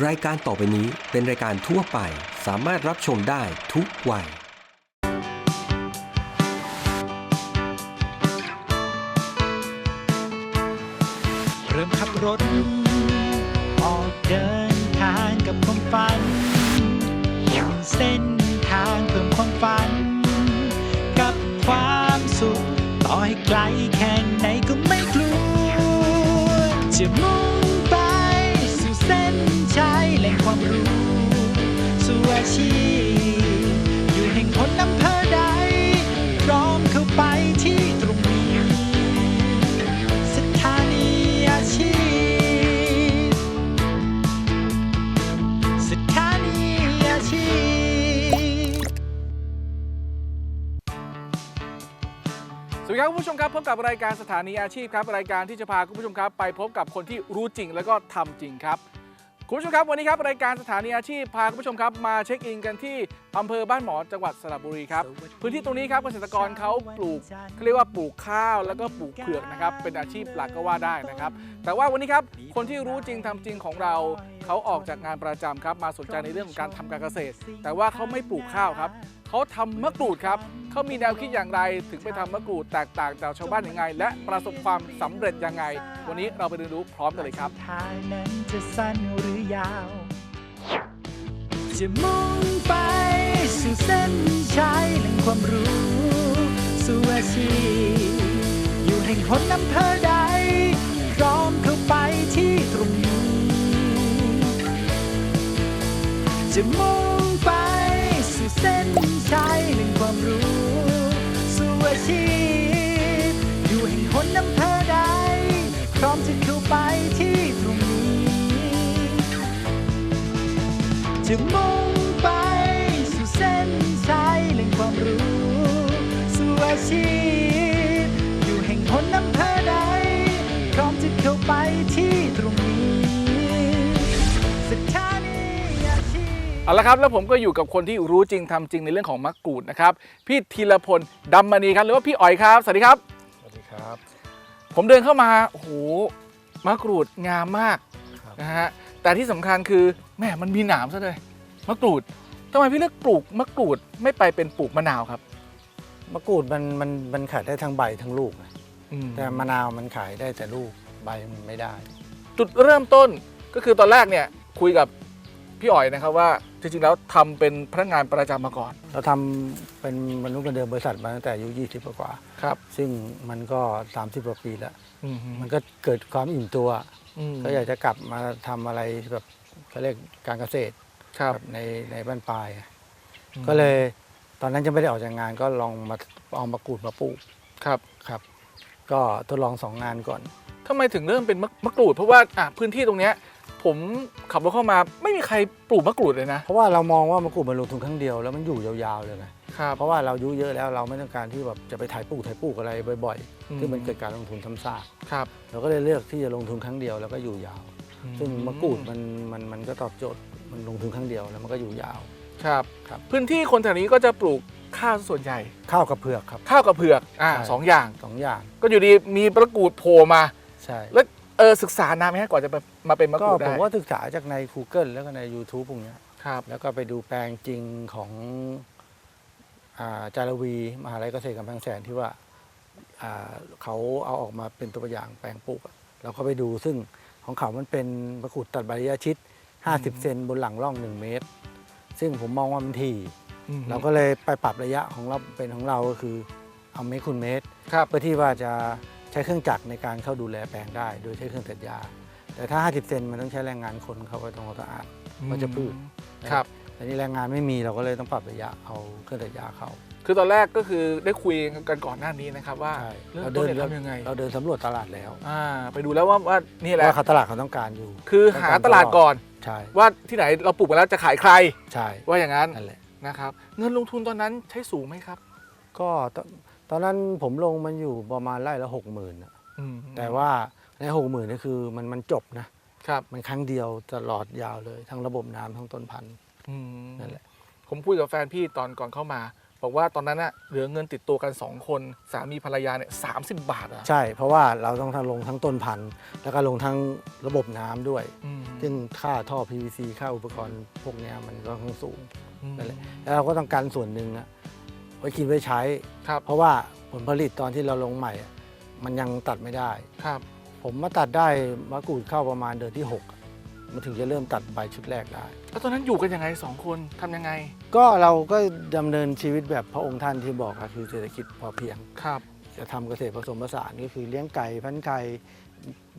รายการต่อไปนี้เป็นรายการทั่วไปสามารถรับชมได้ทุกวัย เริ่มขับรถ ออกเดินทางกับความฝันบนเส้นทางเพิ่มความฝัน กับความสุขต่อให้ไกล สู่อาชีพอยู่แห่งหนอำเภอใดร้อมเข้าไปที่ตรงนี้ สถานีอาชีพ สถานีอาชีพ สวัสดีครับคุณผู้ชมครับพบกับรายการสถานีอาชีพครับ รายการที่จะพาคุณผู้ชมครับ ไปพบกับคนที่รู้จริงแล้วก็ทำจริงครับ คุณผู้ชมครับวันนี้ครับรายการสถานีอาชีพพาคุณผู้ชมครับมาเช็คอินกันที่อำเภอบ้านหมอจังหวัดสระบุรีครับพื้นที่ตรงนี้ครับเกษตรกรเขาปลูกเขาเรียกว่าปลูกข้าวแล้วก็ปลูกเผือกนะครับเป็นอาชีพหลักก็ว่าได้นะครับ แต่ว่าวันนี้ครับคนที่รู้จริงทำจริงของเรา เขาออกจากงานประจำครับ มาสนใจในเรื่องของการทำการเกษตร แต่ว่าเขาไม่ปลูกข้าวครับเขาทำมะกรูดครับเขามีแนวคิดอย่างไรถึงไปทำมะกรูดแตกต่างจากชาวบ้านยังไง และประสบความสำเร็จยังไง วันนี้เราไปเรียนรู้พร้อมกันเลยครับทางนั้นจะสั้นหรือยาวจะมุ่งไปสู่เส้นชัยแห่งความรู้สู่อาชีพอยู่แห่งหนอำเภอใดพร้อมเข้าไปที่ตรง จะมุ่งไปสู่เส้นชัยแห่งความรู้สู่อาชีพอยู่แห่งหนอำเภอใด พร้อมจะเข้าไปที่ตรงนี้จะมุ่ง เอาละครับแล้วผมก็อยู่กับคนที่รู้จริงทำจริงในเรื่องของมะกรูดนะครับพี่ธีรพลดำมณีครับหรือว่าพี่อ๋อยครับสวัสดีครับสวัสดีครับ ผมเดินเข้ามาโอ้โหมะกรูดงามมากครับนะฮะแต่ที่สำคัญคือแม่มันมีหนามซะเลยมะกรูดทำไมพี่เลือกปลูกมะกรูดไม่ไปเป็นปลูกมะนาวครับมะกรูดมันมันมันขายได้ทั้งใบทั้งลูกนะอืมแต่มะนาวมันขายได้แต่ลูกใบมันไม่ได้ จุดเริ่มต้นก็คือตอนแรกเนี่ยคุยกับ พี่อ๋อยนะครับว่าจริงๆแล้วทำเป็นพนักงานประจำมาก่อน เราทำเป็นมนุษย์เงินเดือนบริษัทมาตั้งแต่อายุ20กว่าครับๆซึ่งมันก็ 30กว่าปีแล้วอืมมันก็เกิดความอิ่มตัวอืมก็อยากจะกลับมาทำอะไรแบบเขาเรียกการเกษตรครับแบบในในบ้านปลาย ก็เลยตอนนั้นยังไม่ได้ออกจากงานก็ลองมาเอามะกรูดมาปลูกครับครับ ก็ทดลองสองงานก่อนทำไมถึงเริ่มเป็นมะมะกรูด เพราะว่าอะพื้นที่ตรงเนี้ย ผมขับรถเข้ามาไม่มีใครปลูกมะกรูดเลยนะ เพราะว่าเรามองว่ามะกรูดมันลงทุนครั้งเดียวแล้วมันอยู่ยาวๆเลยไงครับ เพราะว่าเราอายุเยอะแล้วเราไม่ต้องการที่แบบจะไปถ่ายปลูกถ่ายปลูกอะไรบ่อยๆที่มันเกิดการลงทุนซ้ำซากครับ เราก็เลยเลือกที่จะลงทุนครั้งเดียวแล้วก็อยู่ยาว ซึ่งมะกรูดมันมันมันก็ตอบโจทย์มันลงทุนครั้งเดียวแล้วมันก็อยู่ยาว ครับครับ พื้นที่คนแถวนี้ก็จะปลูกข้าวส่วนใหญ่ ข้าวกับเผือกครับ ข้าวกับเผือกอ่าใช่ สองอย่าง สองอย่างก็อยู่ดีมีมะกรูดโผล่มา ใช่ แล้วเออศึกษานานไหมฮะกว่อนจะมามาเป็นมะก็กรูดผได้มว่าศึกษาจากใน Google แล้วก็ใน YouTube พวกเนี้ยครับ แล้วก็ไปดูแปลงจริงของอ่าจารวีมหาลัยเกษตรกำแพงแสนที่ว่าอ่าเขาเอาออกมาเป็นตัวอย่างแปลงปลูกอะเราก็ไปดูซึ่งของเขามันเป็นมะกรูดตัดใบระยะชิด 50 เซนบนหลังร่อง 1 เมตร ซึ่งผมมองว่ามันถี่ อืมเราก็เลยไปปรับระยะของเราเป็นของเราก็คือเอาเมตรคูณเมตร ครับ เพื่อที่ว่าจะ ใช้เครื่องจักรในการเข้าดูแลแปลงได้ โดยใช้เครื่องตัดหญ้าแต่ถ้า 50 เซนมันต้องใช้แรงงานคนเข้าไปทำความสะอาดก็จะพืชครับแต่นี่แรงงานไม่มีเราก็เลยต้องปรับระยะเอาเครื่องตัดหญ้าเข้าคือตอนแรกก็คือได้คุยกันก่อนหน้านี้นะครับว่าใช่เรื่องเราต้เดินนเนี่ยทำยังไง เราเดินสำรวจตลาดแล้วอ่าไปดูแล้วว่าว่านี่แหละว่าเขาตลาดเขาต้องการอยู่ คือหาตลาดก่อนใช่ว่าที่ไหนเราปลูกไปแล้วจะขายใครใช่ว่าอย่างนั้นนั่นแหละนะครับ เงินลงทุนตอนนั้นใช้สูงไหมครับ ก็ ตอนตอนนั้นผมลงมันอยู่ประมาณไร่ละหกหมื่นอืมแต่ว่าในหกหมื่นนี่คือมันมันจบนะครับมันครั้งเดียวตลอดยาวเลย ทั้งระบบน้ำทั้งต้นพันธุ์อืมนั่นแหละผมคุยกับแฟนพี่ตอนก่อนเข้ามา บอกว่าตอนนั้นน่ะเหลือเงินติดตัวกัน 2 คนสามีภรรยาเนี่ยสาบาทอะใช่ เพราะว่าเราต้องทั้งลงทั้งต้นพันธุ์แล้วก็ลงทั้งระบบน้ำด้วยอืมซึ่งค่าท่อ PVC ค่าอุปกรณ์พวกเนี้ยมันก็ค่อนข้างสูงอืมนั่นแหละแล้วเราก็ต้องการส่วนหนึ่งอะ ไว้กินไว้ใช้ ครับเพราะว่าผลผลิตตอนที่เราลงใหม่อะมันยังตัดไม่ได้ ครับ ผมมาตัดได้มะกรูดเข้าประมาณเดือนที่ 6 มันถึงจะเริ่มตัดใบชุดแรกได้ แล้วตอนนั้นอยู่กันยังไงสองคนทำยังไงก็เราก็ดำเนินชีวิตแบบพระองค์ท่านที่บอกอะคือเศรษฐกิจพอเพียง ครับ จะทำเกษตรผสมผสานก็คือเลี้ยงไก่พันไก่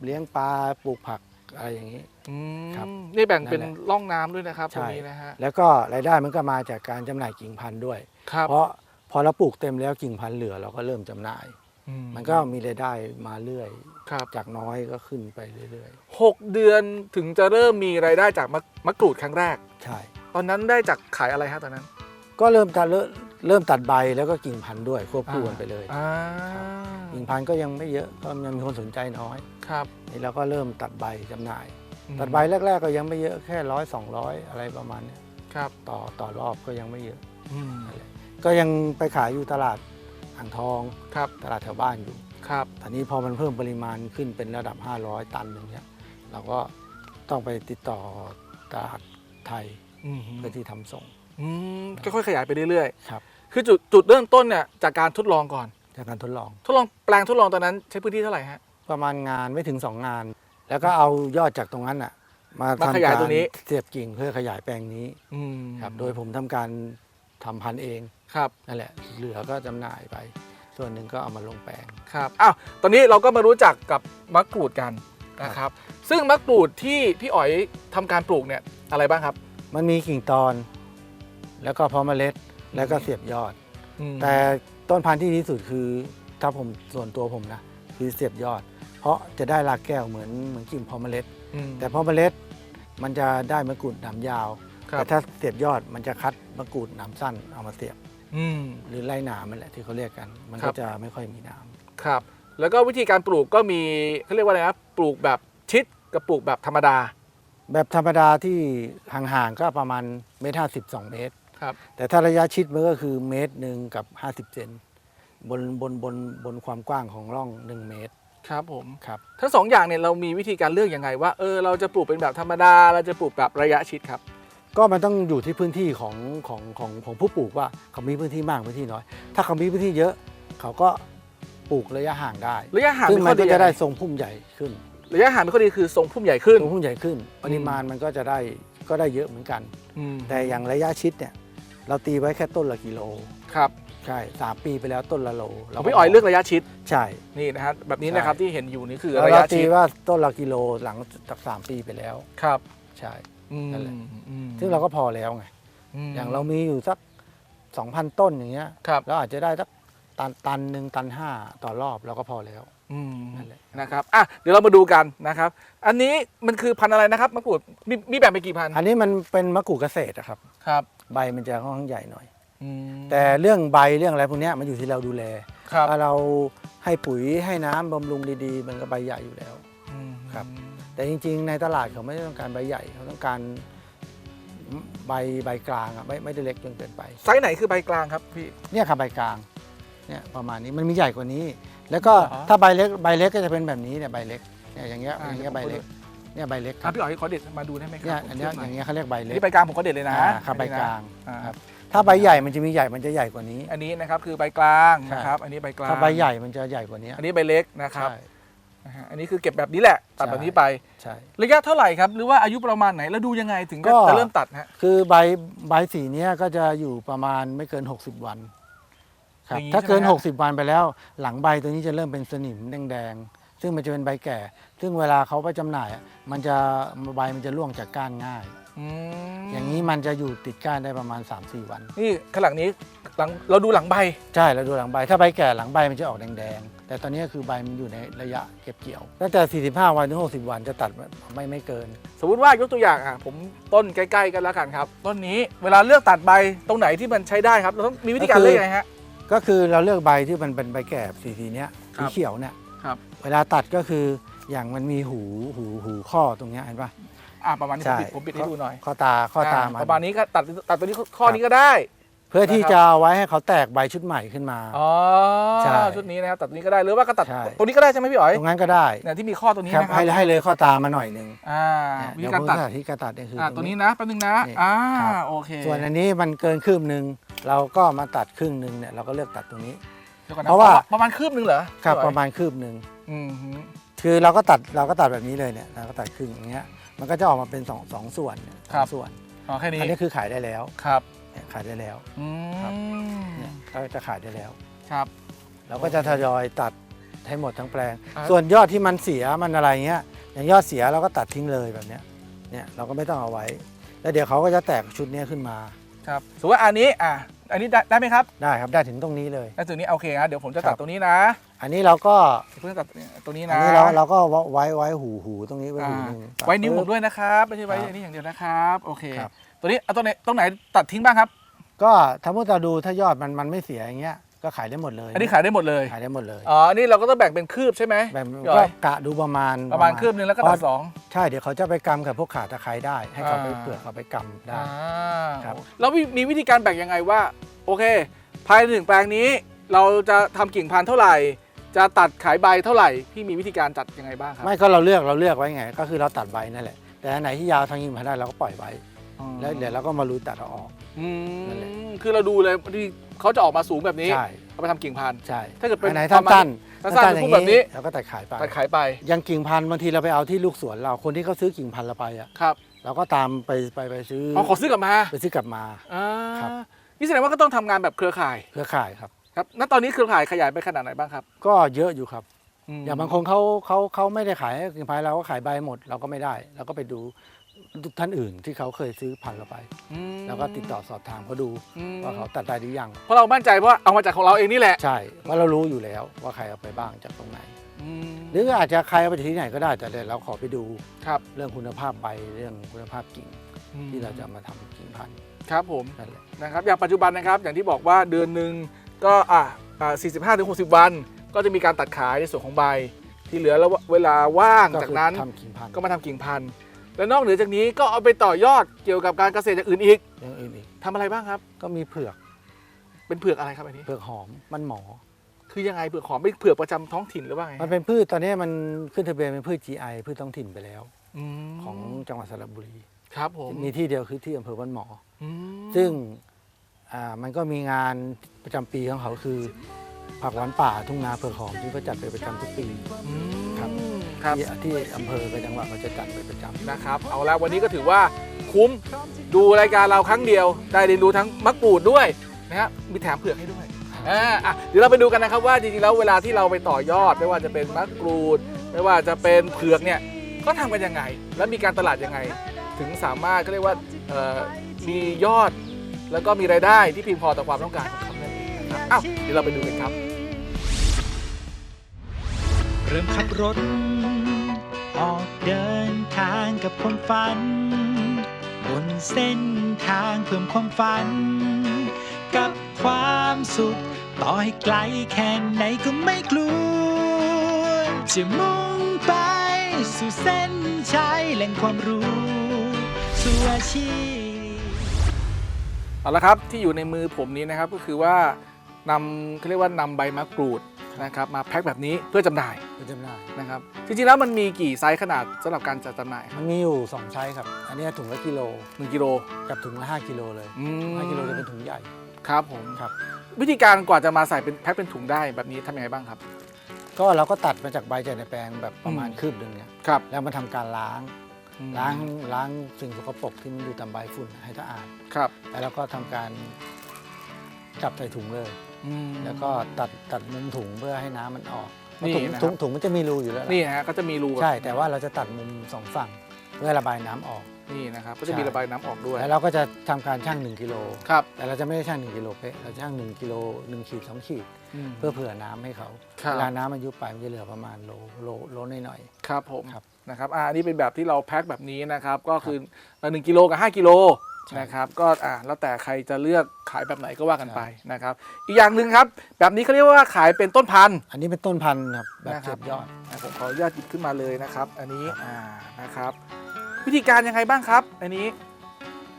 เลี้ยงปลาปลูกผักอะไรอย่างนี้ อืมครับนี่แบ่งเป็นนั่นแหละร่องน้ำด้วยนะครับตใช่ รงนี้นะฮะแล้วก็รายได้มันก็มาจากการจำหน่ายกิ่งพันธุ์ด้วย ครับเพราะพ อเราปลูกเต็มแล้วกิ่งพันธุ์เหลือเราก็เริ่มจำหน่ายอืมันก็มีรายได้มาเรื่อย ครับจากน้อยก็ขึ้นไปเรื่อยหกเดือนถึงจะเริ่มมีรายได้จากมะมะกรูดครั้งแรก ๆ ใช่ ตอนนั้นได้จากขายอะไรฮะตอนนั้นก็เริ่มตัดเริ่มเริ่มตัดใบแล้วก็กิ่งพันธุ์ด้วยควบคู่กันไปเลย อ่ากิ่งพันธุ์ก็ยังไม่เยอะก็ยังมีคนสนใจน้อยครับนี่เราก็เริ่มตัดใบจำหน่ายอืมตัดใบแรก ๆ ก็ยังไม่เยอะแค่ร้อยสองร้อยอะไรประมาณเนี้ยครับต่อต่อรอบก็ยังไม่เยอะอืม ก็ยังไปขายอยู่ตลาดอ่างทอง ครับตลาดแถวบ้านอยู่ครับทีนี้พอมันเพิ่มปริมาณขึ้นเป็นระดับ 500 ตันอย่างเงี้ยเราก็ต้องไปติดต่อตลาดไทยอืมเพื่อที่ทำส่งอืมค่อยๆขยายไปเรื่อยครับๆ คือจุดจุดเริ่มต้นเนี่ยจากการทดลองก่อน จากการทดลอง ทดลองแปลงทดลองตอนนั้นใช้พื้นที่เท่าไหร่ฮะ ประมาณงานไม่ถึง 2 งาน แล้วก็เอายอดจากตรงนั้นอะมามาทำขยายกาตรงนี้ เสียบกิ่งเพื่อขยายแปลงนี้อืมครับโดยผมทำการทำพันธุ์เอง ครับนั่นแหละเหลือก็จำหน่ายไป ส่วนหนึ่งก็เอามาลงแปลง ครับอ้าวตอนนี้เราก็มารู้จักกับมะกรูดกันนะครับ ซึ่งมะกรูดที่พี่อ๋อยทำการปลูกเนี่ยอะไรบ้างครับมันมีกิ่งตอน แล้วก็เพาะเมล็ดแล้วก็เสียบยอด อืมแต่ต้นพันธุ์ที่ดีที่สุดคือถ้าผมส่วนตัวผมนะคือเสียบยอด เพราะจะได้รากแก้วเหมือนเหมือนกิ่งเพาะเมล็ด อืม แต่เพาะเมล็ดมันจะได้มะกรูดหนามยาวครับ แต่ถ้าเสียบยอดมันจะคัดมะกรูดหนามสั้นเอามาเสียบ อืมหรือไล่หนามมันแหละที่เขาเรียกกัน มันครัก็บ จะไม่ค่อยมีหนามครับ แล้วก็วิธีการปลูกก็มีเขาเรียกว่าอะไรนะปลูกแบบชิดกับปลูกแบบธรรมดาแบบธรรมดาที่ห่างๆก็ประมาณเมตรห้าสิบสองเมตร ครับ แต่ถ้าระยะชิดมันก็คือเมตรหนึ่งกับ 50 เซนบนบนบนบนความกว้างของร่อง 1 เมตรครับผม ครับ ทั้งสองอย่างเนี่ยเรามีวิธีการเลือกยังไงว่าเออเราจะปลูกเป็นแบบธรรมดาเราจะปลูกแบบระยะชิดครับ ก็มันต้องอยู่ที่พื้นที่ของของของของผู้ปลูกว่าเขามีพื้นที่มากพื้นที่น้อย ถ้าเขามีพื้นที่เยอะ เขาก็ปลูกระยะห่างได้ระยะห่างซึ่งเป็นมัข้อนดีก็จะได้ยังงทรงพุ่มใหญ่ขึ้นระยะห่างเป็นข้อดีคือทรงพุ่มใหญ่ขึ้นทรงพุ่มใหญ่ขึ้น ปริมาณมันก็จะได้ก็ได้เยอะเหมือนกันอืมแต่อย่างระยะชิดเนี่ยเราตีไว้แค่ต้นละกิโลครับใช่สามปีไปแล้วต้นละโลของพี่อ๋อยเลือกระยะชิด ใช่ นี่นะฮะแบบนี้นะครับใช่ที่เห็นอยู่นี่คือแล้วระเรายะตีชิดว่าต้นละกิโลหลังจากสามปีไปแล้วครับ ใช่อืม นั่นแหละอืมซึ่งเราก็พอแล้วไงมอย่างเรามีอยู่สัก2,000ต้นอย่างเงี้ยครับเราอาจจะได้สักตันตันหนึ่งตันห้าต่อรอบเราก็พอแล้วอืมนั่นแหละนะครับอะเดี๋ยวเรามาดูกันนะครับ อันนี้มันคือพันธุ์อะไรนะครับมะกรูดมีมีแบ่งเป็นกี่พันธุ์อันนี้มันเป็นมะกรูดเกษตรอะครับครับ ใบมันจะค่อนข้างใหญ่หน่อยอืมแต่เรื่องใบเรื่องอะไรพวกเนี้ยมันอยู่ที่เราดูแลครับถ้าเราให้ปุ๋ยให้น้ำบำรุงดีๆ มันก็ใบใหญ่อยู่แล้วอืมครับ แต่จริง ๆ ในตลาดเขาไม่ได้ต้องการใบใหญ่เขาต้องการใบใบกลางอะไม่ไม่ได้เล็กจนเกินไป ไซส์ไหนคือใบกลางครับพี่ เนี่ยครับใบกลางเนี่ยประมาณนี้มันมีใหญ่กว่านี้ แล้วก็เหรอ ถ้าใบเล็กใบเล็กก็จะเป็นแบบนี้เนี่ยใบเล็กเนี่ยอย่างเงี้ยอ่าอย่างเงี้ยใบเล็กเนี่ยใบเล็กคอะรับพี่อ๋อยขอเด็ดมาดูได้ไหมครัเนี่ยผมอันเนี้ยทีบหอย่างเงี้ยเขาเรียกใบเล็กนี่ใบกลางผมก็เด็ดเลยนะอ่าครับใบกลางอ่าครับถ้าใบใหญ่มันจะมีใหญ่มันจะใหญ่กว่านี้ อันนี้นะครับคือใบกลางใช่ นะครับ อันนี้ใบกลางถ้าใบใหญ่มันจะใหญ่กว่านี้อันนี้ใบเล็กนะครับ ใช่ นะฮะอันนี้คือเก็บแบบนี้แหละตัดใช่แบบนี้ไป ใช่ ระยะเท่าไหร่ครับ หรือว่าอายุประมาณไหนแล้วดูยังไงถึงจะก็ จะเริ่มตัดฮะ คือใบใบสีเนี้ยก็จะอยู่ประมาณไม่เกิน 60 วันครับอย่างนี้ถ้าเกิน ใช่ไหมฮะ 60 วันไปแล้ว หลังใบตัวนี้จะเริ่มเป็นสนิมแดงๆซึ่งมันจะเป็นใบแก่ ซึ่งเวลาเขาไปจำหน่ายอะมันจะใบมันจะร่วงจากก้านง่าย อืมอย่างนี้มันจะอยู่ติดก้านได้ประมาณ 3-4 วัน นี่ข้างหลังนี้หลังเราดูหลังใบ ใช่แล้วดูหลังใบ ถ้าใบแก่หลังใบมันจะออกแดงๆ แต่ตอนนี้คือใบมันอยู่ในระยะเก็บเกี่ยว ตั้งแต่ 45 วันถึง 60 วันจะตัดไม่ไม่เกิน สมมติว่ายกตัวอย่างอะผมต้นใกล้ ๆ กันแล้วกันครับ ต้นนี้เวลาเลือกตัดใบตรงไหนที่มันใช้ได้ครับเราต้องมีวิธีการก็คือเลือกยังไงฮะ ก็คือเราเลือกใบที่มันเป็นใบแก่สีสีเนี้ยครัสีบเขียวเนี่ยครับเวลาตัดก็คืออย่างมันมีหูหูหูข้อตรงเนี้ยเห็นปะอ่าประมาณนี้ผมใช่ปิดผมปิดให้ดูหน่อยข้อตาข้อตาอ่มัน ประมาณนี้ก็ตัดตัดตัวนี้ข้อนี้ก็ได้เพื่อที่นะครับจะเอาไว้ให้เขาแตกใบชุดใหม่ขึ้นมา อ๋อใช่ชุดนี้นะครับตัดตรงนี้ก็ได้หรือว่าก็ตัดใช่ ตรงนี้ก็ได้ใช่ไหมพี่อ๋อยตรงนั้นก็ได้เนี่ยที่มีข้อตรงนี้ครับนะครัให้ให้เลยข้อตามาหน่อยหนึ่งอ่าเนี่ยวิเดี๋ธียวการผมตัดสาธิตการตัดเนี่ยคืออ่าตตัรวงนี้นะแป๊บนึงนะนี่อ่าครับ โอเคส่วนอันนี้มันเกินคืบหนึ่งเราก็มาตัดครึ่งหนึ่งเนี่ยเราก็เลือกตัดตรงนี้ ดี๋ยวก่อนนเพราะว่า ประมาณคืบหนึงเหรอครับพี่อ๋อยประมาณคืบหนึ่งอืมฮึคือเราก็ตัดเราก็ตัดแบบนี้เลยเนี่ยเราก็ตัดครึ่งอย่างเงี้ยมันก็จะออกมาเป็นสองสองส่วนเนี่ยสองส่วนอ๋อแค่นี้อันนี้คือขายได้แล้ว ครับ เนี่ยขายได้แล้ว อืครับ มเนี่ยก็จะขายได้แล้ว ครับ เราก็จะทยอยตัดให้หมดทั้งแปลง อ่าส่วนยอดที่มันเสียมันอะไรเงี้ย อย่างยอดเสียเราก็ตัดทิ้งเลยแบบเนี้ย เนี่ยเราก็ไม่ต้องเอาไว้ แล้วเดี๋ยวเขาก็จะแตกชุดเนี้ยขึ้นมา ครับสมมติว่าอันนี้อะอันนี้ได้ได้ไหมครับได้ครับได้ถึงตรงนี้เลยแล้วถึงนี้โอเคนะเดี๋ยวผมจะครัตัดบตรงนี้นะอันนี้เราก็เพื่อตัดตรงนี้อันะนนี้เราเราก็ไว้ไว้หูหูตรงนี้ไว้อ่าหูหนึงตัดไว้นิ้วผมปึ๊บ ด้วยนะครับไม่ใช่ไว้ครับอันนี้อย่างเดียวนะครับ โอเค ครับ ตัวนี้เอาตรงไหนตรงไหนตัดทิ้งบ้างครับ ก็ถ้ามุติเราดูถ้ายอดมันมันไม่เสียอย่างเงี้ยก็ขายได้หมดเลยอันนี้ขายได้หมดเลย ขายได้หมดเลยอ๋ออันนี้เราก็ต้องแบ่งเป็นคืบใช่ไหมแบบพี่อ๋ก็อยกะดูประมาณประมาณคืบหนึงแล้วก็ตัดสองใช่เดี๋ยวเขาจะไปกำกับพวกขาตะไคร้ได้ ให้เขาไปอ่าเปลือกเขาไปกำได้ อ่าครับ แล้วมีมีวิธีการแบ่งยังไงว่า โอเค ภายในหนึ่งแปลงนี้ เราจะทำกิ่งพันธุ์เท่าไหร่ จะตัดขายใบเท่าไหร่ พี่มีวิธีการจัดยังไงบ้างครับ ไม่ก็เราเลือกเราเลือกไว้ไง ก็คือเราตัดใบนั่นแหละ แต่อันไหนที่ยาวทางยิงมาได้เราก็ปล่อยไว้อ๋อ แล้วเดี๋ยวเราก็มารูตัดเอาออก อืนั่นแหละมคือเราดูเลยที่เขาจะออกมาสูงแบบนี้ ใช่เอาไปทำกิ่งพันธุ์ ใช่ถ้าเกิดเป็นอันไหนประมาณสั้นสั้ๆนๆเป็นพวกแบบนี้ เราก็ตัดขายไปตัดขายไปอยังกิ่งพันธุ์บางทีเราไปเอาที่ลูกสวนเราคนที่เขาซื้อกิ่งพันธุ์เราไปอะครับเราก็ตามไปไปไปซื้ออ๋อขอซื้อกลับมาไปซื้อกลับมา อ่าครับ นี่แสดงว่าก็ต้องทำงานแบบเครือข่ายเครือข่ายครับ ครับณตอนนี้เครือข่ายขยายไปขนาดไหนบ้างครับก็เยอะอยู่ครับ มอย่างบางคนเขาเขาเขาไม่ได้ขายให้กิ่งพันธุ์เราก็ขายใบหมดเราก็ไม่ได้เราก็ไปดู ท่านอื่นที่เขาเคยซื้อพันธุ์เราไป อืมแล้วก็ติดต่อสอบถามเขาดูอืมว่าเขาตัดได้หรือยังเพราะเรามั่นใจเพราะว่าเอามาจากของเราเองนี่แหละใช่ว่าเรารู้อยู่แล้วว่าใครเอาไปบ้างจากตรงไหน อืมหรืออาจจะใครเอาไปจากที่ไหนก็ได้แต่เดี๋ยวเราขอไปดูครับเรื่องคุณภาพใบเรื่องคุณภาพกิ่งที่เราจะมาทำกิ่งพันธุ์ครับผม นั่นแหละ นะครับอย่างปัจจุบันนะครับอย่างที่บอกว่าเดือนหนึ่งก็อะอ่า45ถึง60 วัน ก็จะมีการตัดขายในส่วนของใบ ที่เหลือแล้วเวลาว่างก็จากคือนั้น ทำกิ่งพันธุ์ก็มาทำกิ่งพันธุ์ และนอกเหนือจากนี้ก็เอาไปต่อยอดเกี่ยวกับการเกษตรอย่างอื่นอีกเรื่องอื่นอีกทำอะไรบ้างครับ ก็มีเผือกเป็นเผือกอะไรครับอันนี้ เผือกหอมมันหมอ คือยังไงเผือกหอมเป็นเผือกประจำท้องถิ่นหรือว่าไงมันเป็นพืชตอนนี้มันขึ้นทะเบียนเป็นพืช GI พืชท้องถิ่นไปแล้ว มของจังหวัดสระบุรี ครับผมมีที่เดียวคือที่อำเภอบ้านหมอ อืมซึ่งอ่ามันก็มีงานประจำปีของเขาคือ ผักหวานป่าทุ่งนาเผือกหอมที่เขาจัดเป็นประจำทุกปี อืมครับ ครับ ที่ที่อำเภอกับจังหวัดเขาจะจัดเป็นประจำนะครับ เอาละวันนี้ก็ถือว่าคุ้มดูรายการเราครั้งเดียว ได้เรียนรู้ทั้งมะกรูดด้วยนะครับมีแถมเผือกให้ด้วยอ่าอะเดี๋ยวเราไปดูกันนะครับว่าจริงๆแล้วเวลาที่เราไปต่อยอด ไม่ว่าจะเป็นมะกรูด ไม่ว่าจะเป็นเผือกเนี่ยก็ทำกันยังไง แล้วมีการตลาดยังไง ถึงสามารถก็เรียกว่าเอ่อมียอด แล้วก็มีรายได้ที่เพียงพอต่อความต้องการของเขานั่นเองนะครับอ้าวเดี๋ยวเราไปดูกันครับเริ่มขับรถ ออกเดินทางกับความฝัน บนเส้นทางเพิ่มความฝัน กับความสุข ต่อให้ไกลแค่ไหนก็ไม่กลัว จะมุ่งไปสู่เส้นชัยแหล่งความรู้ สู่อาชีพเอาละครับที่อยู่ในมือผมนี้นะครับก็คือว่านำเขาเรียกว่านำใบมะกรูด นะครับมาแพ็คแบบนี้เพื่อจำหน่ายเป็นจำหน่าย นะครับจริงๆแล้วมันมีกี่ไซส์ขนาดสำหรับการจัดจำหน่ายคมัรับนมีอยู่2ไซส์ครับ อันนี้ถุงละกิโลหนึ่งกิโลกับถุงละ5กิโลเลยอืม5กิโลจะเป็นถุงใหญ่ครับผมครับ วิธีการกว่าจะมาใส่เป็นแพ็คเป็นถุงได้แบบนี้ทำยังไงบ้างครับ ก็เราก็ตัดมาจากใบจากในแปลงแบบประมาณอืม คืบหนึ่งเนี่ยครับแล้วมาทำการล้างอืมล้างล้างสิ่งสกปรกที่มันอยู่ตามใบฝุ่นให้สะอาด ครับ แล้วเราก็ทำการ จับใส่ถุงเลย อืม แล้วก็ตัดตัดมุมถุงเพื่อให้น้ำมันออกนี่ถุงนะครับ ถุงถุงมันจะมีรูอยู่แล้วล่ะนี่ฮะก็จะมีรูแบบใช่ แต่ว่าเราจะตัดมุมสองฝั่งเพื่อระบายน้ำออก นี่นะครับก็จะมีใช่ ระบายน้ำออกด้วยแล้วเราก็จะทำการชั่ง1กิโลครับ แต่เราจะไม่ได้ชั่ง1กิโลเป๊ะเราชั่ง1กิโล1ขีด2ขีดมเพื่อเผื่อน้ำให้เขาครับ เวลาน้ำมันยุบไปมันจะเหลือประมาณโลโลโลหน่อย ครับผมครับนะครับอ่าอันนี้เป็นแบบที่เราแพ็คแบบนี้นะครับ ก็คือหนึ่งกิโลกับ 5 กิโลใช่ นะครับก็อ่าแล้วแต่ใครจะเลือกขายแบบไหนก็ว่ากันไปนะครับ อีกอย่างหนึ่งครับ แบบนี้เขาเรียกว่าขายเป็นต้นพันธุ์ๆอันนี้เป็นต้นพันธุ์ครับแบบนะครัเก็บยอด อะผมขออนุญาตหยิบขึ้นมาเลยนะครับ อันนี้อ่านะครับ วิธีการยังไงบ้างครับ อันนี้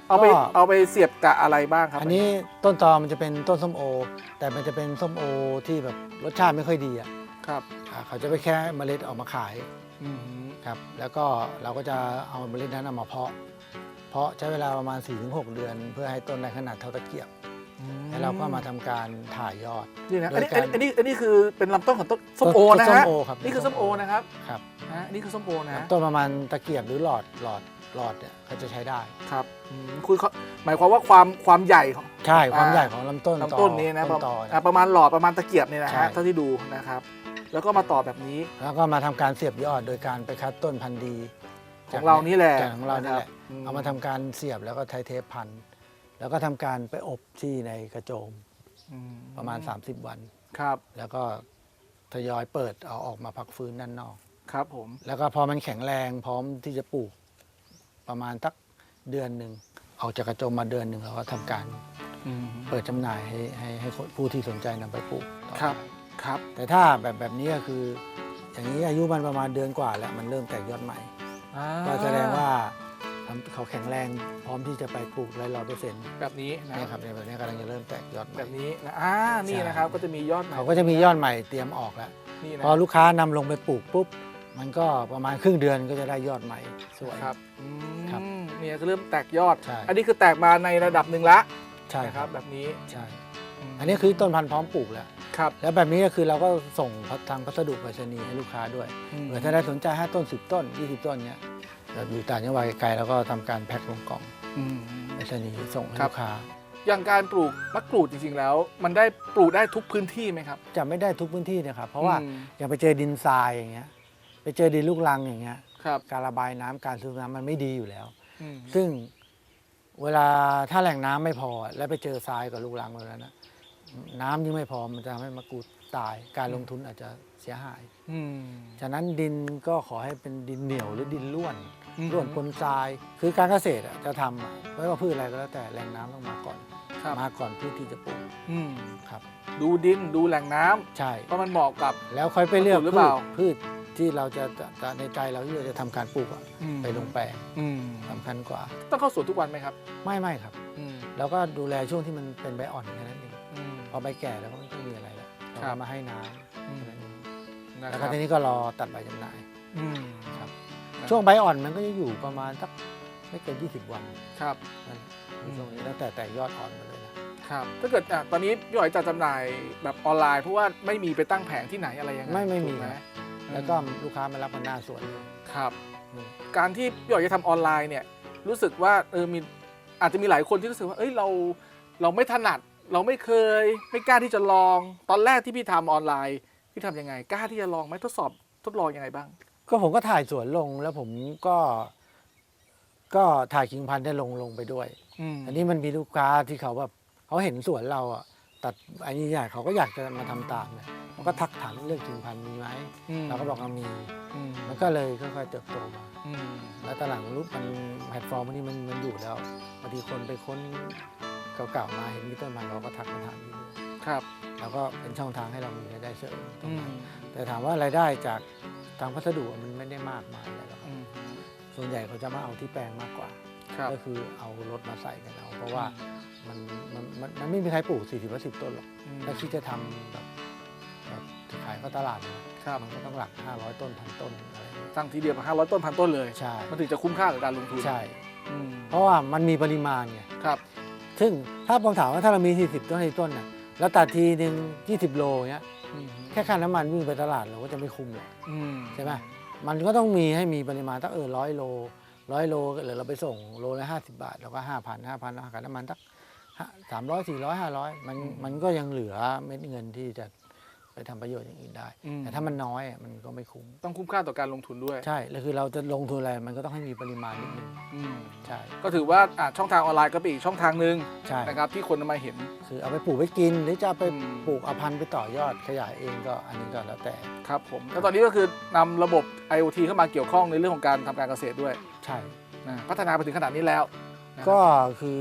เอาไปก็ เอาไปเสียบกะอะไรบ้างครับ อันนี้ต้นตอมันจะเป็นต้นส้มโอ แต่มันจะเป็นส้มโอที่แบบรสชาติไม่ค่อยดีอะครับอ่าเขาจะไปแค่เมล็ดออกมาขายอืมครับ แล้วก็เราก็จะเอาเมล็ดนั้นเอามาเพาะ เพาะใช้เวลาประมาณ 4-6 เดือน เพื่อให้ต้นได้ขนาดเท่าตะเกียบแล้วเราก็มาทำการถ่ายยอดนี่นะโดอันยนี้การอันนี้อันนี้คือเป็นลำต้นของต้นส้มโอต้นะส้มฮะโอครับนี่คือส้มโอนะครับครับนะอันนี่คือส้มโอนะต้นประมาณตะเกียบหรือหลอดหลอดหลอดเนี่ยเขาจะใช้ได้ครับอืมคือเขาหมายความว่าความความใหญ่ของใช่ความอ่าใหญ่ของลำต้นลำต้นนี้นะต้นตออะเนี่ยประมาณหลอดประมาณตะเกียบเนี่ยนะใช่ฮะเท่าที่ดูนะครับ แล้วก็มาต่อแบบนี้ แล้วก็มาทำการเสียบยอดโดยการไปคัดต้นพันธุ์ดี ของเรานี่แหละจากของเรานี่แหละนะครับเอามาทำการเสียบแล้วก็ใช้เทปพัน แล้วก็ทำการไปอบที่ในกระโจมอืมประมาณ 30 วันครับ แล้วก็ทยอยเปิดเอาออกมาพักฟื้นด้านนอกครับผม แล้วก็พอมันแข็งแรงพร้อมที่จะปลูกประมาณสักเดือนหนึ่งออกจากกระโจมมาเดือนหนึ่งเราก็ทำการอืมเปิดจำหน่ายให้ให้ให้คนผู้ที่สนใจนำไปปลูกต่อไปครับครับ แต่ถ้าแบบแบบนี้ก็คือ อย่างนี้อายุมันประมาณเดือนกว่าแล้วมันเริ่มแตกยอดใหม่อ่า ก็แสดงว่าเขาแข็งแรงพร้อมที่จะไปปลูกได้ร้อยเปอร์เซ็นต์แบบนี้นะเนี่ยครับเนี่ยแบบนี้กำลังจะเริ่มแตกยอดใหแบม่บนี้นะอ่านี่ใช่นะครับก็จะมียอดใหม่เขาก็จะมียอดใหม่เตรียมออกแล้ว นี่นะพอลูกค้านำลงไปปลูกปุ๊บ มันก็ประมาณครึ่งเดือนก็จะได้ยอดใหม่สวย ครับอืมครับเนี่ยก็เริ่มแตกยอด ใช่ อันนี้คือแตกมาในระดับหนึ่งละใช่นะคครัรับบแบบนี้ใช่ มอันนี้คือต้นพันธุ์พร้อมปลูกแล้ว ครับ แล้วแบบนี้ก็คือเราก็ส่งทางพัสดุไปรษณีย์ให้ลูกค้าด้วยมเผื่อถ้าได้สนใจห้าต้น 10 ต้น 20 ต้นเนี้ยแบบอยู่ต่างจังหวัดไกลๆแล้วก็ทำการแพ็คลงกล่องอืมไปรษณีย์ส่งให้ครับลูกค้าอย่างการปลูกมะกรูดจริงๆแล้ว มันได้ปลูกได้ทุกพื้นที่ไหมครับ จะไม่ได้ทุกพื้นที่นะครับ เพราะว่าอืมอย่างไปเจอดินทรายอย่างเงี้ย ไปเจอดินลูกรังอย่างเงี้ยครับการระบายน้ำการสูบน้ำมันไม่ดีอยู่แล้วอืมซึ่งเวลาถ้าแหล่งน้ำไม่พอ แล้วไปเจอทรายกับลูกรังแบบนั้นนะ น้ำยิ่งไม่พอมันจะทำให้มะกรูดตาย การลงทุนอาจจะเสียหายอืมฉะนั้นดินก็ขอให้เป็นดินเหนียวหรือดินร่วนอืมร่วนปนทราย คือการเกษตรอะจะทำอะไม่ว่าพืชอะไรก็แล้วแต่แหล่งน้ำต้องมาก่อนครับมาก่อนพืชที่จะปลูกอืมครับ ดูดินดูแหล่งน้ำใช่ว่ามันเหมาะกับ แล้วค่อยไปเลือกมะกรูดหรือพืเปชล่าพืชที่เราจะจะจะในใจเราที่เราจะทำการปลูกอะอืมไปลงแปลงอืมสำคัญกว่า ต้องเข้าสวนทุกวันไหมครับ ไม่ไม่ครับอืมแล้วก็ดูแลช่วงที่มันเป็นใบอ่อนแค่นั้นเองอืมพอใบแก่แล้วก็ไม่ต้องมีอะไรแล้วเราครับก็มาให้น้อืมำแค่นั้นเองนะแล้วคก็รับทีนี้ก็รอตัดใบจำหน่ายอืมครับนะช่วงใบอ่อนมันก็จะอยู่ประมาณสักไม่เกิน 20 วันครับนั่นคือช่วงนี้แล้วแต่แต่ยอดอ่อนมาเลยนะครับถ้าเกิดอะตอนนี้พี่หอยจะจำหน่ายแบบออนไลน์เพราะว่าไม่มีไปตั้งแผงที่ไหนอะไรยังไงไม่ไม่มีถูกหครับแล้วก็ลูกค้ามารับกันหน้าสวนเลยครับอืมการที่พี่หอยจะทำออนไลน์เนี่ยรู้สึกว่าเออมีอาจจะมีหลายคนที่รู้สึกว่าเอ้ยเราเราไม่ถนัด เราไม่เคยไม่กล้าที่จะลอง ตอนแรกที่พี่ทำออนไลน์พี่ทำยังไง กล้าที่จะลองไหมทดสอบทดลองยังไงบ้าง ก็ผมก็ถ่ายสวนลงแล้วผมก็ ก็ถ่ายกิ่งพันธุ์ได้ลงลงไปด้วยอืมอันนี้มันมีลูกค้าที่เขาแบบเขาเห็นสวนเราอะตัดอันนี้ใหญ่เขาก็อยากจะมาทำตามเนี่ยมันก็ทักถามเรื่องกิ่งพันธุ์มีไหมอืมเราก็บอกว่ามีอืมมันก็เลยค่อยๆเติบโตมาอืมแล้วตอนหลังรูปมันแพลตฟอร์มพวกนี้มันมันอยู่แล้วบางทีคนไปค้น เก่าๆมาเห็นมีต้นไม้เราก็ทักมาถามอยู่ครับ แล้วก็เป็นช่องทางให้เรามีรายได้เสริมตรอืงมนั้นแต่ถามว่ารายได้จากทางพัสดุมันไม่ได้มากมายอะไรหรอกครับอืมส่วนใหญ่เขาจะมาเอาที่แปลงมากกว่าครับก็คือเอารถมาใส่กันเอาเพราะว่ามันมันมันมันไม่มีใครปลูก40ว่า10ต้นหรอกอืมถ้าคิดจะทำแบบแบบขายเข้าตลาดนะครับมันก็ต้องหลัก 500 ต้นพันต้นอะไรอย่างเงี้ยตั้งทีเดียวห้าร้อยต้นพันต้นเลย ใช่ มันถึงจะคุ้มค่ากับการลงทุน ใช่อืมเพราะว่ามันมีปริมาณไง ครับ ซึ่งถ้าผมถามว่าถ้าเรามี 40 ต้น40ต้นน่ะแล้วตัดทีหนึ่ง20 โลเงี้ยอืมแค่ค่าน้ำมันวิ่งไปตลาดเราก็จะไม่คุ้มหรอกอืมใช่ไหมมันก็ต้องมีให้มีปริมาณตั้งเออร้อยโลร้อยโลหรือเราไปส่งโลละห้าสิบาทเราก็ห้าพันห้าพันหักน้ำมันสักสามร้อยสี่ร้อยห้าร้อยมันมันก็ยังเหลือเม็ดเงินที่จะ ไปทำประโยชน์อย่างอื่นได้อืมแต่ถ้ามันน้อยอะมันก็ไม่คุ้ม ต้องคุ้มค่าต่อการลงทุนด้วย ใช่แล้วคือเราจะลงทุนอะไรมันก็ต้องให้มีปริมาณนิดนึงอืมใช่ ก็ถือว่าอะช่องทางออนไลน์ก็เป็นอีกช่องทางหนึ่งใช่นะครับที่คนมาเห็น คือเอาไปปลูกไว้กิน หรือจะเอาไปอืมปลูกเอาพันธุ์ไปต่อยอดขยายเองก็อันนี้ก็แล้วแต่ ครับผมแล้วตอนนี้ก็คือนำระบบ IoT เข้ามาเกี่ยวข้องในเรื่องของการทำการเกษตรด้วย ใช่นะพัฒนาไปถึงขนาดนี้แล้วนะครับก็คือ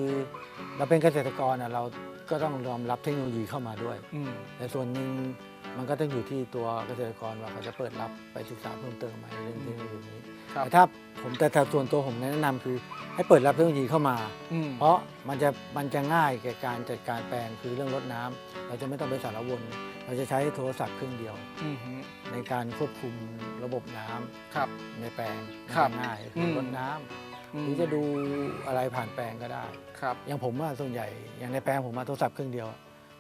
เราเป็นเกษตรกรอะเรา ก็ต้องยอมรับเทคโนโลยีเข้ามาด้วย อืม แต่ส่วนหนึ่งมันก็ต้องอยู่ที่ตัวเกษตรกรว่าเขาจะเปิดรับไปศึกษาเพิ่มเติมไหมเรื่องเทคโนโลยีนี้ครับ แต่ถ้าผมแต่แต่ส่วนตัวผมแนะนำคือให้เปิดรับเทคโนโลยีเข้ามา อืม เพราะมันจะมันจะง่ายแก่การจัดการแปลงคือเรื่องรดน้ำเราจะไม่ต้องไปสารวน เราจะใช้โทรศัพท์เครื่องเดียว อืมฮึในการควบคุมระบบน้ำครับ ในแปลงครับง่ายอืคือมรดน้ำอืม หรือจะดูอะไรผ่านแปลงก็ได้ครับอย่างผมว่าส่วนใหญ่อย่างในแปลงผมมาโทรศัพท์เครื่องเดียว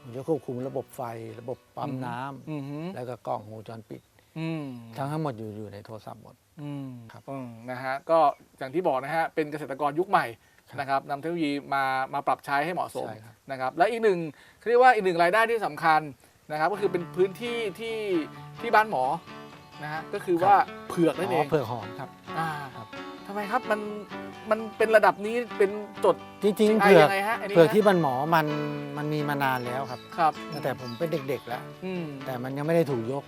ผมจะควบคุมระบบไฟ ระบบปั๊มน้ำอืมฮึแล้วก็กล้องวงจรปิดอืมทั้งทั้งหมดอยู่อยู่ในโทรศัพท์หมดอืมครับอืมนะฮะก็อย่างที่บอกนะฮะเป็นเกษตรกรยุคใหม่ครับนะครับนำเทคโนโลยีมามาปรับใช้ให้เหมาะสมใช่ครับนะครับ และอีกหนึ่งเขาเรียกว่าอีกหนึ่งรายได้ที่สำคัญนะครับ ก็คือเป็นพื้นที่ที่ที่บ้านหมอนะฮะก็คือว่าเผือกนั่นเออ๋องเผือกหอมครับอ่าครับ ทำไมครับมันมันเป็นระดับนี้เป็นจดจริงๆไอเผือกยังไงฮะอันนี้เผือกฮะที่บ้านหมอมันมันมีมานานแล้วครับครับตั้งแต่ผมเป็นเด็กๆแล้ว อืม แต่มันยังไม่ได้ถูกยก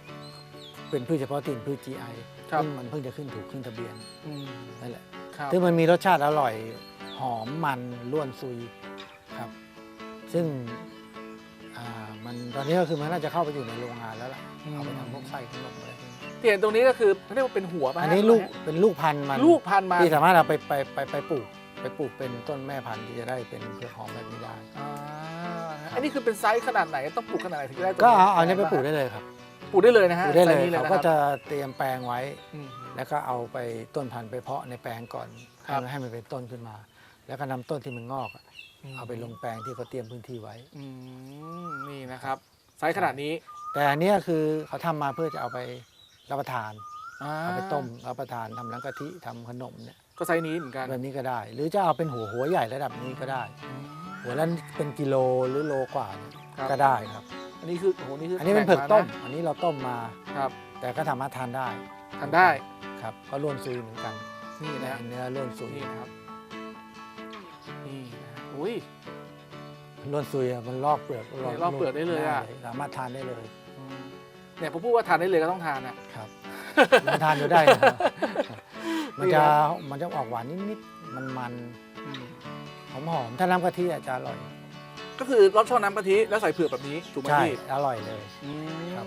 เป็นพืชเฉพาะถิ่นพืช GI ครับ ซึ่งมันเพิ่งจะขึ้นถูกขึ้นทะเบียนอืมนั่นแหละครับซึ่งมันมีรสชาติอร่อย หอมมันล้วนซุยครับ ซึ่งอ่ามันตอนนี้ก็คือมันน่าจะเข้าไปอยู่ในโรงงานแล้วล่ะเอาไปทำพวกไส้ขนมอะไรพวกนี้ ที่เห็นตรงนี้ก็คือเขาเรียกว่าเป็นหัวป่ะฮะอันนี้ลูกเป็นลูกพันธุ์มันลูกพันธุ์มาที่สามารถเอาไปไปไปไปปลูกไปปลูกเป็นต้นแม่พันธุ์ที่จะได้เป็นเผือกหอมแบบนี้ได้ อ่าอันนี้คือเป็นไซส์ขนาดไหนต้องปลูกขนาดไหนถึงจะได้ตัวก็นี้เอาเอาอันนี้ไปปลูกได้เลยครับปลูกได้เลยนะฮะปลูกได้เลยซส์นี้เขานก็ครับจะเตรียมแปลงไว้ อืม แล้วก็เอาไปต้นพันธุ์ไปเพาะในแปลงก่อนครัให้บมันให้มันเป็นต้นขึ้นมา แล้วก็นำต้นที่มันงอกอะเอาไปลงแปลงที่เขาเตรียมพื้นที่ไว้ อืมนี่นะครับไซส์ขนาดนี้ แต่อันเนี้ยคือเขาทำมาเพื่อจะเอาไป รับประทานอ่าเอาไปต้มรับประทานทำน้ำกะทิทำขนมเนี่ยก็ไซส์นี้เหมือนกันแบบนี้ก็ได้ หรือจะเอาเป็นหัวหัวใหญ่ระดับนี้ก็ได้ หัวละเป็นกิโลหรือโลกว่าเนี่ยครับก็ได้ครับ อันนี้คือโอ้โหนี่คืออัอันนี้เป็นเผือกต้ม อันนี้เราต้มมาครับ แต่ก็สามารถทานได้ทานได้ครับก็ร่วนซุยเหมือนกันนี่นะฮะเนื้อร่วนซุยนี่นะครับนี่นะฮะอุ้ยร่วนซุยอะมันลอกเปลือกเนี่ยลอกเปลือกได้เลยอะสามารถทานได้เลยอืม เนี่ยผมพูดว่าทานได้เลยก็ต้องทานอะครับมันทานอยู่ได้นะครับมันจะมันจะออกหวานนิดๆมันมันอืมหอมหอมๆถ้าน้ำกะทิอาจจะอร่อย ก็คือรอบช่องน้ำกะทิแล้วใส่เผือกแบบนี้ถูกไหมใช่พี่อร่อยเลยอืมครับ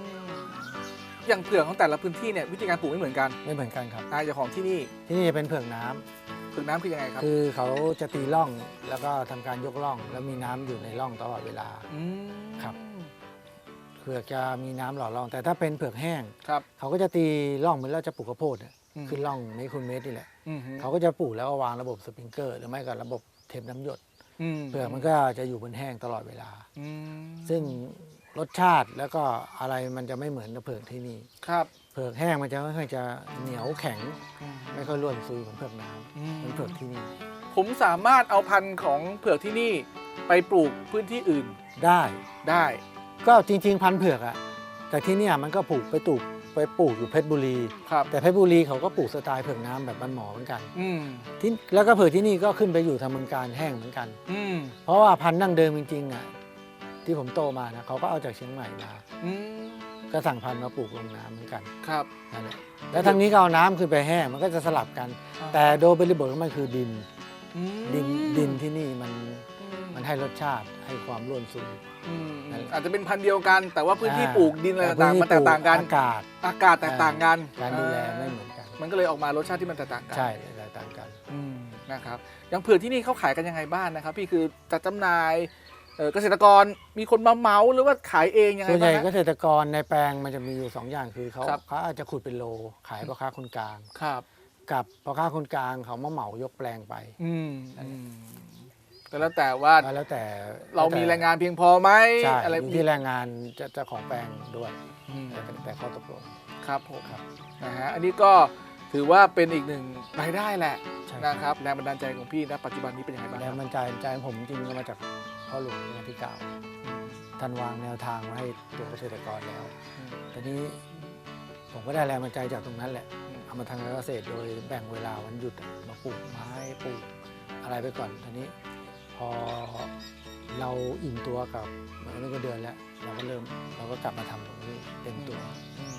อย่างเผือกของแต่ละพื้นที่เนี่ยวิธีการปลูกไม่เหมือนกันไม่เหมือนกันครับอ่าอย่างของที่นี่ที่นี่จะเป็นเผือกน้ำเผือกน้ำคือยังไงครับ คือเขาจะตีร่องแล้วก็ทำการยกร่อง แล้วมีน้ำอยู่ในร่องตลอดเวลามครับ เผือกจะมีน้ำหล่อร่อง แต่ถ้าเป็นเผือกแห้ง ครับเขาก็จะตีร่องเหมือนเราจะปลูกข้าวโพดอะอืมขึ้นร่องเมตรคูณเมตรนี่แหละ อืมฮึเขาก็จะปลูกแล้วก็วางระบบสปริงเกอร์ หรือไม่ก็ระบบเทปน้ำหยดมเผือกมันก็จะอยู่บนแห้งตลอดเวลา อืมซึ่งรสชาติแล้วก็อะไรมันจะไม่เหมือนกับเผือกที่นี่ ครับเผือกแห้งมันจะค่อนข้างจะเหนียวแข็ง อืม ไม่ค่อยร่วนซุยเหมือนเผือกน้ำอืมเหมือนเผือกที่นี่ผมสามารถเอาพันธุ์ของเผือกที่นี่ไปปลูกพื้นที่อื่นได้ได้ ก็จริง ๆ พันธุ์เผือกอะแต่ที่เนี่ยมันก็ปลูกไปปลูกไปปลูกอยู่เพชรบุรี ครับ แต่เพชรบุรีเขาก็ปลูกสไตล์เผือกน้ำแบบบ้านหมอเหมือนกันอืม ที่แล้วก็เผือกที่นี่ก็ขึ้นไปอยู่ทำเมืองการแห้งเหมือนกัน อืม เพราะว่าพันธุ์ดั้งเดิมจริงๆอะที่ผมโตมานะเขาก็เอาจากเชียงใหม่มา อืม ก็สั่งพันธุ์มาปลูกลงน้ำเหมือนกันครับ นั่นแหละแล้วทางนี้ก็เอาน้ำขึ้นไปแห้งมันก็จะสลับกันอ่าแต่โดยบริบทของมันคือดิน อืมดินดินที่นี่มันอื มมันให้รสชาติให้ความร่วนซุยอืมนั่นแหละอาจจะเป็นพันธุ์เดียวกัน แต่ว่าพื้นที่อ่า ปลูกดินอะไรต่างๆมันแตกต่างกัน อากาศ อากาศแตกต่างกันการดูแลไม่เหมือนกัน มันก็เลยออกมารสชาติที่มันแตกต่างกันใช่แตกต่างกัน อืมนะครับอย่างเผือกที่นี่เขาขายกันยังไงบ้างนะครับ พี่คือจัดจำหน่ายเอ่อเกษตรกรมีคนมาเหมาหรือว่าขายเองยังไงส่วนใหบ้าญ่งเกฮะ ษตรกรในแปลงมันจะมีอยู่สองอย่างคือเขาครับ เขาอาจจะขุดเป็นโลขายพ่อค้าคนกลาง ครับ กับพ่อค้าคนกลางเขามาเหมายกแปลงไป อืมอืม ก็แล้วแต่ว่าแล้วแต่เรามีแรงงานเพียงพอไหมใช่อะไรอยู่ที่แรงงานเจ้าเจ้าของแปลงด้วยอืมแต่แต่ข้อตกลงครับผมครับนะฮะอันนี้ก็ถือว่าเป็นอีกหนึ่งรายได้แหละใช่นะครับแรงบันดาลใจของพี่ณปัจจุบันนี้เป็นยังไงบ้างแรคงรับบันดาลใจของผมจริงๆก็มาจากพ่อหลวงรัชกาลที่เก้าอืมท่านวางแนวทางไว้ให้ตัวเกษตรกรแล้วอืมทีนี้ผมก็ได้แรงบันดาลใจจากตรงนั้นแหละอืมเอามาทำการเกษตรโดยแบ่งเวลาวันหยุดอะมาปลูกไม้ปลูกอะไรไปก่อนทีนี้ พอเราอิ่มตัวกับมันก็เดือนแล้ว เราก็เริ่มเราก็กลับมาทำตรงนี้เต็มตัวอืม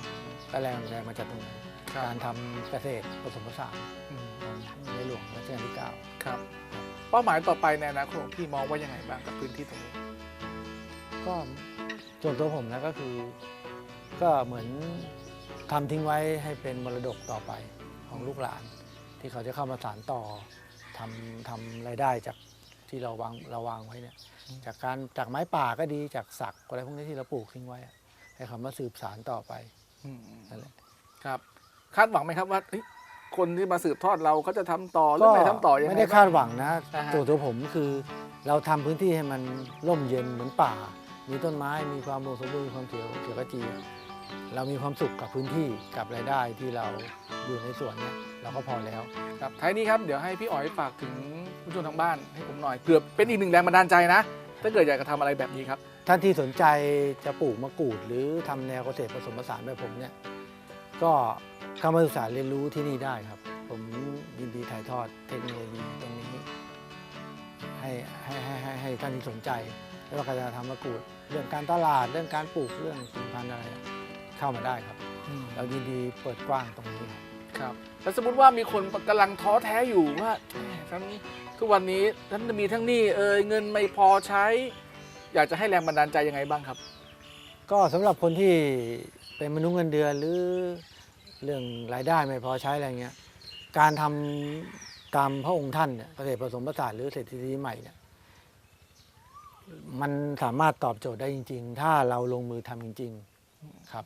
ก็แรงแรงมาจากตรงนั้นครับการทำเกษตรผสมผสานอืมของในหลวงรัชกาลที่เก้าครับ เป้าหมายต่อไปในอนาคตของพี่มองว่ายังไงบ้างกับพื้นที่ตรงนี้ ก็ส่วนตัวผมนะก็คือ ก็เหมือนทำทิ้งไว้ให้เป็นมรดกต่อไปของลูกหลาน ที่เขาจะเข้ามาสานต่อทำทำรายได้จาก ที่เราวางเราวางไว้เนี่ย จากการจากไม้ป่าก็ดีจากสักอะไรพวกนี้ที่เราปลูกทิ้งไว้อะให้เขามาสืบสารต่อไปอืมนั่นแหละ ครับ คาดหวังไหมครับว่าเฮ้ยคนที่มาสืบทอดเราเขาจะทำต่อหรือไม่ทำต่อยังไงไม่ได้บ้ง คาดหวังนะอ่าฮะ ตัวตัวผมคือเราทำพื้นที่ให้มันร่มเย็นเหมือนป่า มีต้นไม้มีความอุดมสมบูรณ์มีความเขียวเขียวขจี เรามีความสุขกับพื้นที่กับรายได้ที่เราอยู่ในสวนเนี่ยเราก็พอแล้วครับท้ายนี้ครับเดี๋ยวให้พี่อ๋อยฝากถึงผู้ชมทางบ้านให้ผมหน่อยเผื่อเป็นอีกหนึ่งแรงบันดาลใจนะ ถ้าเกิดอยากจะทำอะไรแบบนี้ครับ ท่านที่สนใจจะปลูกมะกรูด หรือทำแนวเกษตรผสมผสานแบบผมเนี่ยก็เข้ามาศึกษาเรียนรู้ที่นี่ได้ครับ ผมยินดีถ่ายทอดเทคโนโลยีตรงนี้ ให้ให้ให้ให้ให้ท่านที่สนใจไม่ว่าการจะทำมะกรูด เรื่องการตลาดเรื่องการปลูกเรื่องสินพันธุ์อะไร เข้ามาได้ครับ เรายินดีเปิดกว้างตรงนี้ครับ ครับแล้วสมมติว่ามีคนกำลังท้อแท้อยู่ว่าแหมฉันทุกวันนี้ฉันมีทั้งหนี้เอยเงินไม่พอใช้ อยากจะให้แรงบันดาลใจยังไงบ้างครับ ก็สำหรับคนที่เป็นมนุษย์เงินเดือนหรือเรื่องรายได้ไม่พอใช้อะไรเงี้ยการทำตามพระองค์ท่านเนี่ยเกษตรผสมผสานหรือเศรษฐกิจใหม่เนี่ยมันสามารถตอบโจทย์ได้จริง ๆ ถ้าเราลงมือทำจริง ๆ ครับ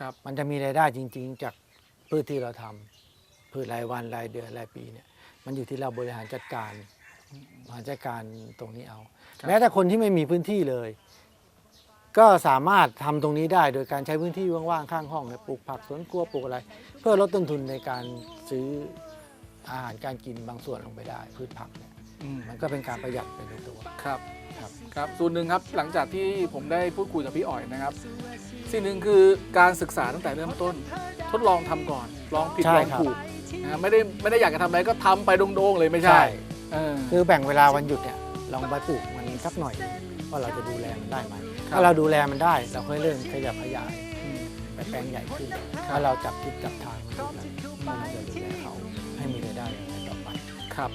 ครับ มันจะมีรายได้จริง ๆ จากพืชที่เราทำพืชรายวันรายเดือนรายปีเนี่ยมันอยู่ที่เราบริหารจัดการบริหารจัดการตรงนี้เอาครับแม้แต่คนที่ไม่มีพื้นที่เลย ก็สามารถทำตรงนี้ได้โดยการใช้พื้นที่ว่างๆข้างห้องเนี่ยปลูกผักสวนครัวปลูกอะไร เพื่อลดต้นทุนในการซื้ออาหารการกินบางส่วนลงไปได้ พืชผักเนี่ยอืมมันก็เป็นการประหยัดไปในตัวครับครับครับส่วนหนึ่งครับหลังจากที่ผมได้พูดคุยกับพี่อ๋อยนะครับ สิ่งหนึ่งคือการศึกษาตั้งแต่เริ่มต้น ทดลองทำก่อน ลองผิดใช่ลองครับถูกนะฮะไม่ได้ไม่ได้อยากจะทำอะไรก็ทำไปโด่งๆเลยไม่ใช่เออคือแบ่งเวลาวันหยุดเนี่ยลองไปปลูกมันสักหน่อยว่าเราจะดูแลมันได้ไหมครับถ้าเราดูแลมันได้เราค่อยเริ่มขยับขยายมไปแปลงใหญ่ขึ้นถ้าเราจับทิศจับทางมันถูกแล้วมันจะดูแลเขาให้มีรายได้อย่างไรต่อไปครับครับ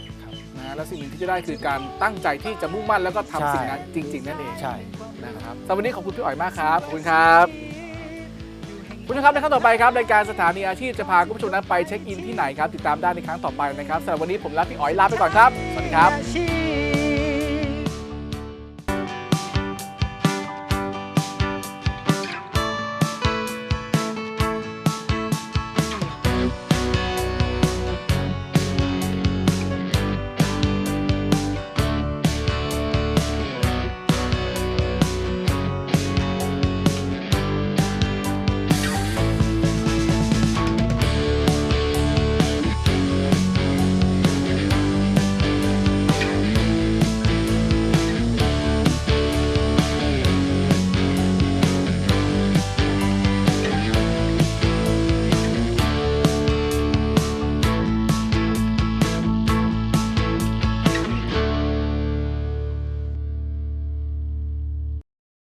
นะฮะแล้วสิ่งหนึ่งที่จะได้คือการตั้งใจที่จะมุ่งมั่นแล้วก็ทำใช่ สิ่งนั้นจริง ๆ นั่นเองใช่ นะครับสำหรับวันนี้ขอบคุณพี่อ๋อยมากครับขอบคุณครับคุณผู้ชมครับในครั้งต่อไปครับรายการสถานีอาชีพจะพาคุณผู้ชมนั้นไปเช็คอินที่ไหนครับติดตามได้ในครั้งต่อไปนะครับสำหรับวันนี้ผมและพี่อ๋อยลาไปก่อนครับสวัสดีครับ อาชี